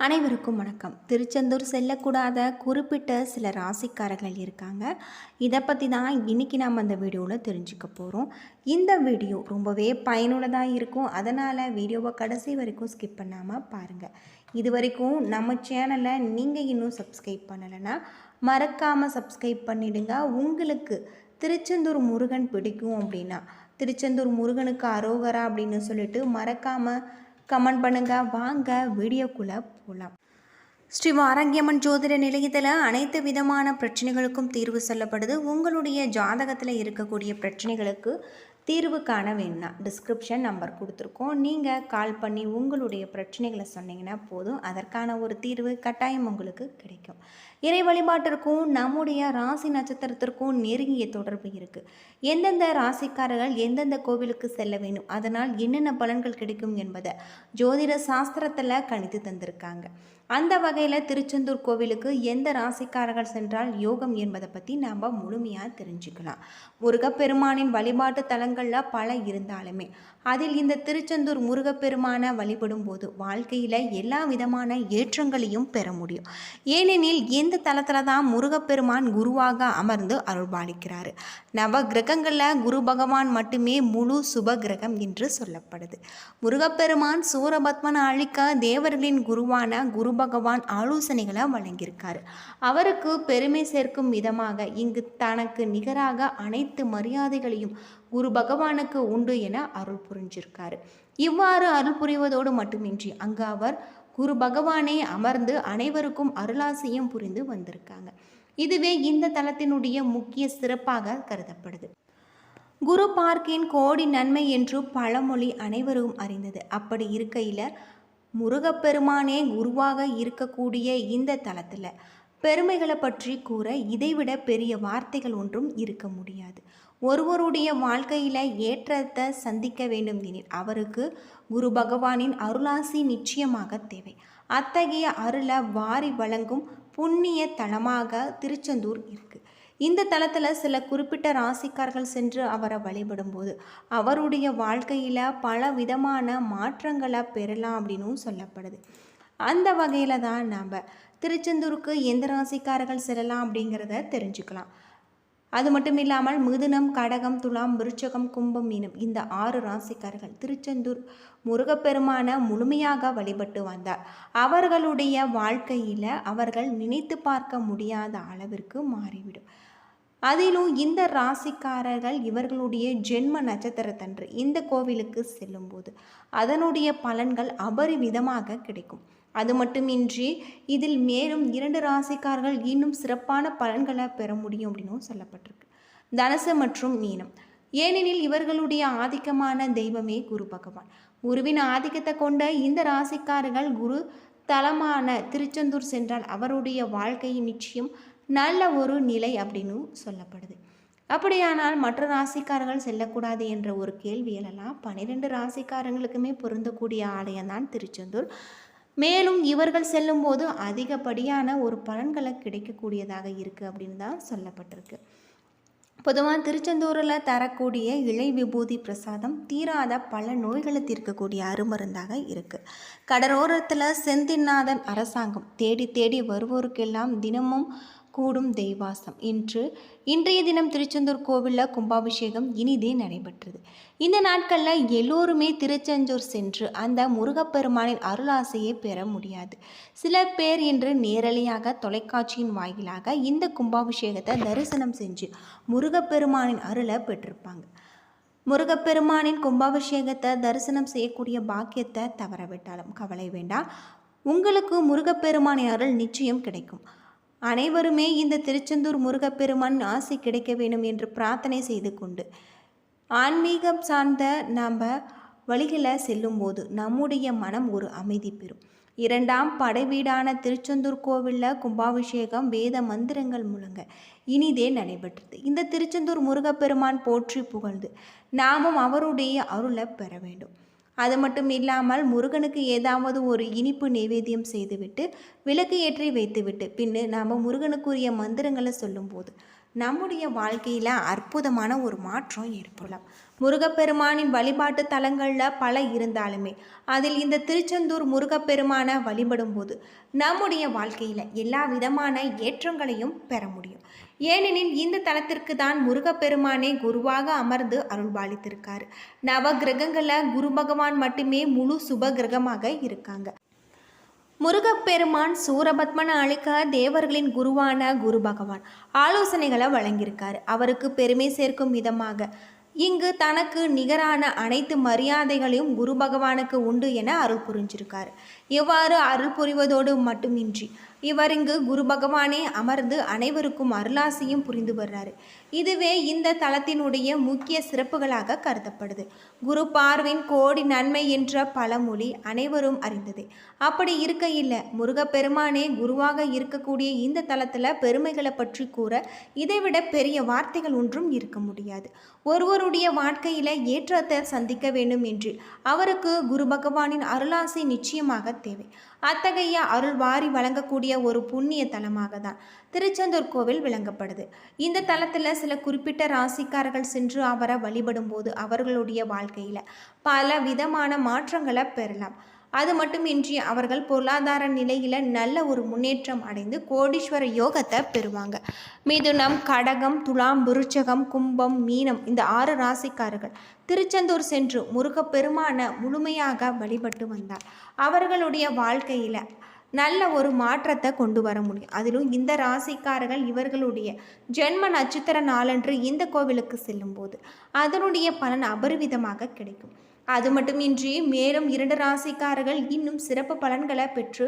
அனைவருக்கும் வணக்கம். திருச்செந்தூர் செல்லக்கூடாத குறிப்பிட்ட சில ராசிக்காரர்கள் இருக்காங்க. இதை பற்றி தான் இன்றைக்கி நாம் அந்த வீடியோவில் தெரிஞ்சுக்க போகிறோம் இந்த வீடியோ ரொம்பவே பயனுள்ளதாக இருக்கும். அதனால் வீடியோவை கடைசி வரைக்கும் ஸ்கிப் பண்ணாமல் பாருங்கள் இது வரைக்கும் நம்ம சேனலை நீங்கள் இன்னும் சப்ஸ்கிரைப் பண்ணலைன்னா மறக்காமல் சப்ஸ்கிரைப் பண்ணிவிடுங்க உங்களுக்கு திருச்செந்தூர் முருகன் பிடிக்கும் அப்படின்னா திருச்செந்தூர் முருகனுக்கு அரோகரா அப்படின்னு சொல்லிட்டு மறக்காமல் கமெண்ட் பண்ணுங்கள் வாங்க வீடியோக்குள்ளே போகலாம் ஸ்ரீ ஆரோக்கியம்மன் ஜோதிட நிலையத்தில் அனைத்து விதமான பிரச்சனைகளுக்கும் தீர்வு சொல்லப்படுது. உங்களுடைய ஜாதகத்தில் இருக்கக்கூடிய பிரச்சனைகளுக்கு தீர்வு காண வேணும்னா டிஸ்கிரிப்ஷன் நம்பர் கொடுத்துருக்கோம். நீங்கள் கால் பண்ணி உங்களுடைய பிரச்சனைகளை சொன்னீங்கன்னா போதும். அதற்கான ஒரு தீர்வு கட்டாயம் உங்களுக்கு கிடைக்கும். இறை வழிபாட்டிற்கும் நம்முடைய ராசி நட்சத்திரத்திற்கும் நெருங்கிய தொடர்பு இருக்குது எந்தெந்த ராசிக்காரர்கள் எந்தெந்த கோவிலுக்கு செல்ல வேணும் அதனால் என்னென்ன பலன்கள் கிடைக்கும் என்பதை ஜோதிட சாஸ்திரத்தில் கணித்து தந்திருக்காங்க. அந்த வகையில் திருச்செந்தூர் கோவிலுக்கு எந்த ராசிக்காரர்கள் சென்றால் யோகம் என்பதை பற்றி நாம் முழுமையாக தெரிஞ்சுக்கலாம். முருகப்பெருமானின் வழிபாட்டு தலங்களில் பல இருந்தாலுமே அதில் இந்த திருச்செந்தூர் முருகப்பெருமானை வழிபடும் போது வாழ்க்கையில் எல்லா விதமான ஏற்றங்களையும் பெற முடியும். ஏனெனில் எந்த தளத்தில் தான் முருகப்பெருமான் குருவாக அமர்ந்து அருள்பாலிக்கிறாரு? நவ கிரகங்களில் குரு பகவான் மட்டுமே முழு சுப கிரகம் என்று சொல்லப்படுது. முருகப்பெருமான் சூரபத்மனை அழிக்க தேவர்களின் குருவான குரு பகவான் ஆலோசனைகளை வழங்கியிருக்காரு. அவருக்கு பெருமை சேர்க்கும் விதமாக இங்கு தனக்கு நிகராக அனைத்து மரியாதைகளையும் குரு பகவானுக்கு உண்டு என அருள் புரிஞ்சிருக்காரு. இவ்வாறு அருள் புரிவதோடு மட்டுமின்றி அங்கு அவர் குரு பகவானே அமர்ந்து அனைவருக்கும் அருளாசியும் புரிந்து வந்திருக்காங்க. இதுவே இந்த தலத்தினுடைய முக்கிய சிறப்பாக கருதப்படுது. குரு பார்க்கின் கோடி நன்மை என்று பழமொழி அனைவரும் அறிந்தது. அப்படி இருக்கையில் முருகப்பெருமானே குருவாக இருக்கக்கூடிய இந்த தலத்தில் பெருமைகளை பற்றி கூற இதைவிட பெரிய வார்த்தைகள் ஒன்றும் இருக்க முடியாது. ஒருவருடைய வாழ்க்கையில் ஏற்றத்தை சந்திக்க வேண்டும் எனில் அவருக்கு குரு பகவானின் அருளாசி நிச்சயமாக தேவை. அத்தகைய அருளை வாரி வழங்கும் புண்ணிய தலமாக திருச்செந்தூர் இருக்குது இந்த தலத்தில் சில குறிப்பிட்ட ராசிக்கார்கள் சென்று அவரை வழிபடும்போது அவருடைய வாழ்க்கையில் பல விதமான மாற்றங்களை பெறலாம் அப்படின்னும் சொல்லப்படுது. அந்த வகையில் தான் நாம் திருச்செந்தூருக்கு எந்த ராசிக்காரர்கள் செல்லலாம் அப்படிங்கிறத தெரிஞ்சுக்கலாம். அது மட்டும் இல்லாமல் மிதுனம் கடகம் துலாம் விருச்சகம் கும்பம் மீனம் இந்த ஆறு ராசிக்காரர்கள் திருச்செந்தூர் முருகப்பெருமான முழுமையாக வழிபட்டு வந்தார். அவர்களுடைய வாழ்க்கையில் அவர்கள் நினைத்து பார்க்க முடியாத அளவிற்கு மாறிவிடும். அதிலும் இந்த ராசிக்காரர்கள் இவர்களுடைய ஜென்ம நட்சத்திரத்தன்று இந்த கோவிலுக்கு செல்லும்போது அதனுடைய பலன்கள் அபரிவிதமாக கிடைக்கும். அது மட்டுமின்றி இதில் மேலும் இரண்டு ராசிக்காரர்கள் இன்னும் சிறப்பான பலன்களை பெற முடியும் அப்படின்னும் சொல்லப்பட்டிருக்கு. தனுசு மற்றும் மீனம். ஏனெனில் இவர்களுடைய ஆதிக்கமான தெய்வமே குரு பகவான். குருவின் ஆதிக்கத்தை கொண்ட இந்த ராசிக்காரர்கள் குரு தலமான திருச்செந்தூர் சென்றால் அவருடைய வாழ்க்கை நிச்சயம் நல்ல ஒரு நிலை அப்படின்னு சொல்லப்படுது. அப்படியானால் மற்ற ராசிக்காரர்கள் செல்லக்கூடாது என்ற ஒரு கேள்வி எழலாம். பன்னிரெண்டு ராசிக்காரங்களுக்குமே பொருந்தக்கூடிய ஆலயம் தான் திருச்செந்தூர். மேலும் இவர்கள் செல்லும்போது அதிகப்படியான ஒரு பலன்களை கிடைக்கக்கூடியதாக இருக்குது அப்படின்னு தான் சொல்லப்பட்டிருக்கு. பொதுவாக திருச்செந்தூரில் தரக்கூடிய இலை விபூதி பிரசாதம் தீராத பல நோய்களை தீர்க்கக்கூடிய அருமருந்தாக இருக்குது கடலோரத்தில் செந்திநாதன் அரசாங்கம் தேடி தேடி வருவோருக்கெல்லாம் தினமும் கூடும் தெய்வாசம். இன்று இன்றைய தினம் திருச்செந்தூர் கோவிலில் கும்பாபிஷேகம் இனிதே நடைபெற்றது. இந்த நாட்களில் எல்லோருமே திருச்செந்தூர் சென்று அந்த முருகப்பெருமானின் அருளாசையை பெற முடியாது. சில பேர் இன்று நேரலையாக தொலைக்காட்சியின் வாயிலாக இந்த கும்பாபிஷேகத்தை தரிசனம் செஞ்சு முருகப்பெருமானின் அருளை பெற்றிருப்பாங்க. முருகப்பெருமானின் கும்பாபிஷேகத்தை தரிசனம் செய்யக்கூடிய பாக்கியத்தை தவறவிட்டாலும் கவலை வேண்டாம். உங்களுக்கு முருகப்பெருமானின் அருள் நிச்சயம் கிடைக்கும். அனைவருமே இந்த திருச்செந்தூர் முருகப்பெருமான் ஆசி கிடைக்க வேண்டும் என்று பிரார்த்தனை செய்து கொண்டு ஆன்மீகம் சார்ந்த நாம் வழிகளில் செல்லும்போது நம்முடைய மனம் ஒரு அமைதி பெறும். இரண்டாம் படைவீடான திருச்செந்தூர் கோவிலில் கும்பாபிஷேகம் வேத மந்திரங்கள் முழங்க. இனிதே நடைபெற்றது. இந்த திருச்செந்தூர் முருகப்பெருமான் போற்றி புகழ்ந்து நாமும் அவருடைய அருளை பெற வேண்டும். அது மட்டும் இல்லாமல் முருகனுக்கு ஏதாவது ஒரு இனிப்பு நைவேத்தியம் செய்துவிட்டு விளக்கு ஏற்றி வைத்துவிட்டு பின்னு நாம் முருகனுக்குரிய மந்திரங்களை சொல்லும்போது நம்முடைய வாழ்க்கையில் அற்புதமான ஒரு மாற்றம் ஏற்படலாம். முருகப்பெருமானின் வழிபாட்டு தலங்களில் பல இருந்தாலுமே அதில் இந்த திருச்செந்தூர் முருகப்பெருமானை வழிபடும்போது நம்முடைய வாழ்க்கையில் எல்லா விதமான ஏற்றங்களையும் பெற முடியும். ஏனெனில் இந்த தலத்திற்கு தான் முருகப்பெருமானே குருவாக அமர்ந்து அருள்பாலித்திருக்காரு. நவ கிரகங்களில் குரு பகவான் மட்டுமே முழு சுப கிரகமாக இருக்காங்க. முருகப்பெருமான் சூரபத்மனை அழிக்க தேவர்களின் குருவான குரு பகவான் ஆலோசனைகளை வழங்கியிருக்காரு. அவருக்கு பெருமை சேர்க்கும் விதமாக இங்கு தனக்கு நிகரான அனைத்து மரியாதைகளையும் குரு பகவானுக்கு உண்டு என அருள் புரிஞ்சிருக்கார். எவ்வாறு அருள் புரிவதோடு மட்டுமின்றி இவர் இங்கு குரு பகவானே அமர்ந்து அனைவருக்கும் அருளாசியும் புரிந்து வர்றாரு. இதுவே இந்த தளத்தினுடைய முக்கிய சிறப்புகளாக கருதப்படுது. குரு பார்வின் கோடி நன்மை என்ற பழமொழி அனைவரும் அறிந்தது. அப்படி இருக்கையில் முருகப்பெருமானே குருவாக இருக்கக்கூடிய இந்த தளத்தில் பெருமைகளை பற்றி கூற இதைவிட பெரிய வார்த்தைகள் ஒன்றும் இருக்க முடியாது. ஒருவருடைய வாழ்க்கையில் ஏற்றத்தை சந்திக்க வேண்டும் என்று அவருக்கு குரு பகவானின் அருளாசி நிச்சயமாக தேவை. அத்தகைய அருள் வாரி வழங்கக்கூடிய ஒரு புண்ணிய தலமாக தான் திருச்செந்தூர் கோவில் விளங்கப்படுது. இந்த தலத்தில் சில குறிப்பிட்ட ராசிக்காரர்கள் சென்று அவரை வழிபடும் போது அவர்களுடைய வாழ்க்கையில் பல விதமான மாற்றங்களை பெறலாம். அது மட்டுமின்றி அவர்கள் பொருளாதார நிலையில் நல்ல ஒரு முன்னேற்றம் அடைந்து கோடீஸ்வர யோகத்தை பெறுவாங்க. மிதுனம் கடகம் துலாம் விருச்சகம் கும்பம் மீனம் இந்த ஆறு ராசிக்காரர்கள் திருச்செந்தூர் சென்று முருகப்பெருமான முழுமையாக வழிபட்டு வந்தார். அவர்களுடைய வாழ்க்கையில் நல்ல ஒரு மாற்றத்தை கொண்டு வர முடியும். அதிலும் இந்த ராசிக்காரர்கள் இவர்களுடைய ஜென்ம நட்சத்திர நாளன்று இந்த கோவிலுக்கு செல்லும்போது அதனுடைய பலன் அபரிவிதமாக கிடைக்கும். அது மட்டுமின்றி மேலும் இரண்டு ராசிக்காரர்கள் இன்னும் சிறப்பு பலன்களை பெற்று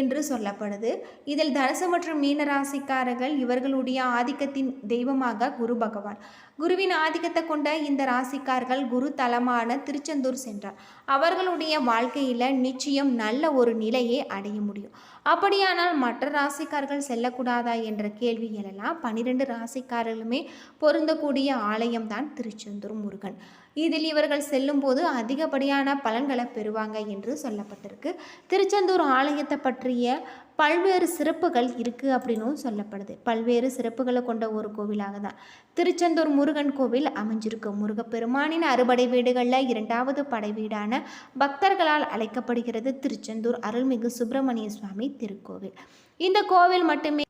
என்று சொல்லப்படுது. இதில் தனுசு மற்றும் மீன ராசிக்காரர்கள் இவர்களுடைய ஆதிக்கத்தின் தெய்வமாக குரு பகவான். குருவின் ஆதிக்கத்தை கொண்ட இந்த ராசிக்காரர்கள் குரு தலமான திருச்செந்தூர் சென்றார். அவர்களுடைய வாழ்க்கையில் நிச்சயம் நல்ல ஒரு நிலையை அடைய முடியும். அப்படியானால் மற்ற ராசிக்காரர்கள் செல்லக்கூடாதா என்ற கேள்வி எழலாம். பனிரெண்டு ராசிக்காரர்களுமே பொருந்தக்கூடிய ஆலயம்தான் திருச்செந்தூர் முருகன். இதில் இவர்கள் செல்லும்போது அதிகப்படியான பலன்களை பெறுவாங்க என்று சொல்லப்பட்டிருக்கு. திருச்செந்தூர் ஆலயத்தை பற்றிய பல்வேறு சிறப்புகள் இருக்குது அப்படின்னும் சொல்லப்படுது. பல்வேறு சிறப்புகளை கொண்ட ஒரு கோவிலாக தான். திருச்செந்தூர் முருகன் கோவில் அமைஞ்சிருக்கு. முருகப்பெருமானின் அறுபடை வீடுகளில் இரண்டாவது படை வீடான பக்தர்களால் அழைக்கப்படுகிறது திருச்செந்தூர் அருள்மிகு சுப்பிரமணிய சுவாமி திருக்கோவில். இந்த கோவில் மட்டுமே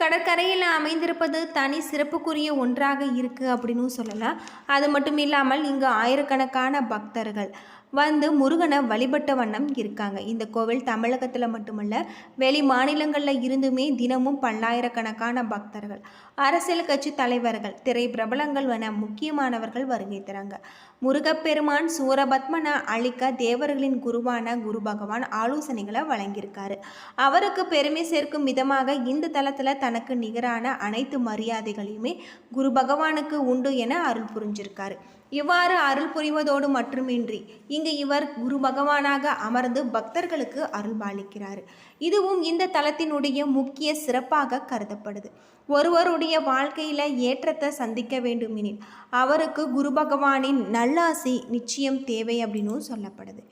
கடற்கரையில் அமைந்திருப்பது தனி சிறப்புக்குரிய ஒன்றாக இருக்குது அப்படின்னு சொல்லலாம். அது மட்டும் இல்லாமல் இங்கு ஆயிரக்கணக்கான பக்தர்கள் வந்து முருகனை வழிபட்ட வண்ணம் இருக்காங்க. இந்த கோவில் தமிழகத்தில் மட்டுமல்ல வெளி மாநிலங்களில் இருந்துமே தினமும் பல்லாயிரக்கணக்கான பக்தர்கள் அரசியல் கட்சி தலைவர்கள் திரை பிரபலங்கள் என முக்கியமானவர்கள் வருகை தராங்க. முருகப்பெருமான் சூரபத்மனை அழிக்க தேவர்களின் குருவான குரு பகவான் ஆலோசனைகளை வழங்கியிருக்காரு. அவருக்கு பெருமை சேர்க்கும் விதமாக இந்த தளத்தில் தனக்கு நிகரான அனைத்து மரியாதைகளையுமே குரு பகவானுக்கு உண்டு என அருள் புரிஞ்சிருக்காரு. இவ்வாறு அருள் புரிவதோடு மட்டுமின்றி இங்கு இவர் குரு பகவானாக அமர்ந்து பக்தர்களுக்கு அருள் பாலிக்கிறார் இதுவும் இந்த தலத்தினுடைய முக்கிய சிறப்பாக கருதப்படுது. ஒருவருடைய வாழ்க்கையில் ஏற்றத்தை சந்திக்க வேண்டுமெனில் அவருக்கு குரு பகவானின் நல்லாசி நிச்சயம் தேவை அப்படின்னு சொல்லப்படுது.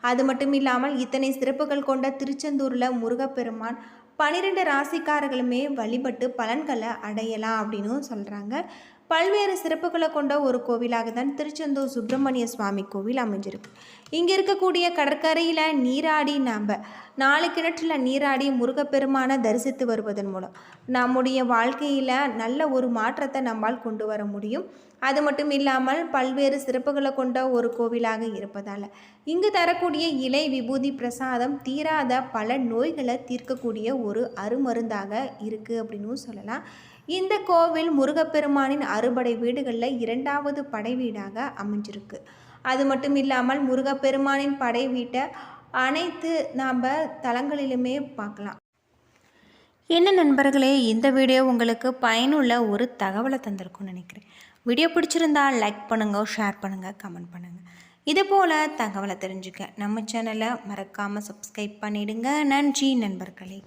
அது மட்டும் இல்லாமல் இத்தனை சிறப்புகள் கொண்ட திருச்செந்தூரில் முருகப்பெருமான் பன்னிரெண்டு ராசிக்காரர்களுமே வழிபட்டு பலன்களை அடையலாம் அப்படின்னு சொல்கிறாங்க பல்வேறு சிறப்புகளை கொண்ட ஒரு கோவிலாக தான் திருச்செந்தூர் சுப்பிரமணிய சுவாமி கோவில் அமைஞ்சிருக்கு. இங்கே இருக்கக்கூடிய கடற்கரையில் நீராடி நாம் நாலு கிணற்றில் நீராடி முருகப்பெருமானை தரிசித்து வருவதன் மூலம் நம்முடைய வாழ்க்கையில் நல்ல ஒரு மாற்றத்தை நம்மால் கொண்டு வர முடியும். அது மட்டும் இல்லாமல் பல்வேறு சிறப்புகளை கொண்ட ஒரு கோவிலாக இருப்பதால் இங்கு தரக்கூடிய இலை விபூதி பிரசாதம் தீராத பல நோய்களை தீர்க்கக்கூடிய ஒரு அருமருந்தாக இருக்குது அப்படின்னு சொல்லலாம். இந்த கோவில் முருகப்பெருமானின் அறுபடை வீடுகளில் இரண்டாவது படை வீடாக அமைஞ்சிருக்கு. அது மட்டும் இல்லாமல் முருகப்பெருமானின் படை வீட்டை அனைத்து நாம் தலங்களிலுமே பார்க்கலாம். என்ன நண்பர்களே இந்த வீடியோ உங்களுக்கு பயனுள்ள ஒரு தகவலை தந்திருக்கும்னு நினைக்கிறேன். வீடியோ பிடிச்சிருந்தா லைக் பண்ணுங்கள் ஷேர் பண்ணுங்கள் கமெண்ட் பண்ணுங்கள் இது போல் தகவலை தெரிஞ்சுக்க நம்ம சேனலை மறக்காமல் சப்ஸ்கிரைப் பண்ணிவிடுங்க நன்றி நண்பர்களே.